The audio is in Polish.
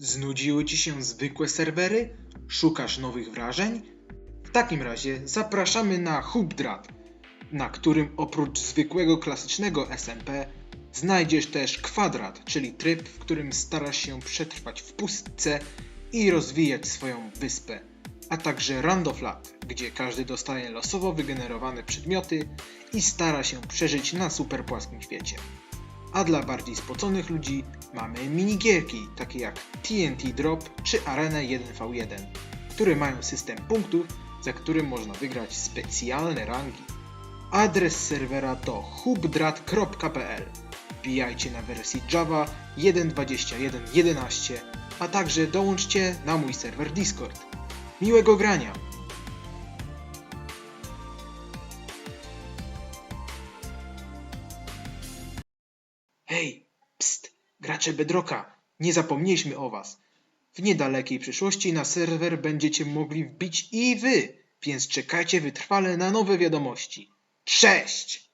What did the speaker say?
Znudziły ci się zwykłe serwery? Szukasz nowych wrażeń? W takim razie zapraszamy na Hubdrat, na którym oprócz zwykłego klasycznego SMP znajdziesz też kwadrat, czyli tryb, w którym starasz się przetrwać w pustce i rozwijać swoją wyspę, a także Randoflat, gdzie każdy dostaje losowo wygenerowane przedmioty i stara się przeżyć na super płaskim świecie. A dla bardziej spoconych ludzi mamy minigierki, takie jak TNT Drop czy Arena 1v1, które mają system punktów, za którym można wygrać specjalne rangi. Adres serwera to hubdrat.pl. Wbijajcie na wersji Java 1.21.11, a także dołączcie na mój serwer Discord. Miłego grania! Hej, pst, gracze Bedroka, nie zapomnieliśmy o was. W niedalekiej przyszłości na serwer będziecie mogli wbić i wy, więc czekajcie wytrwale na nowe wiadomości. Cześć!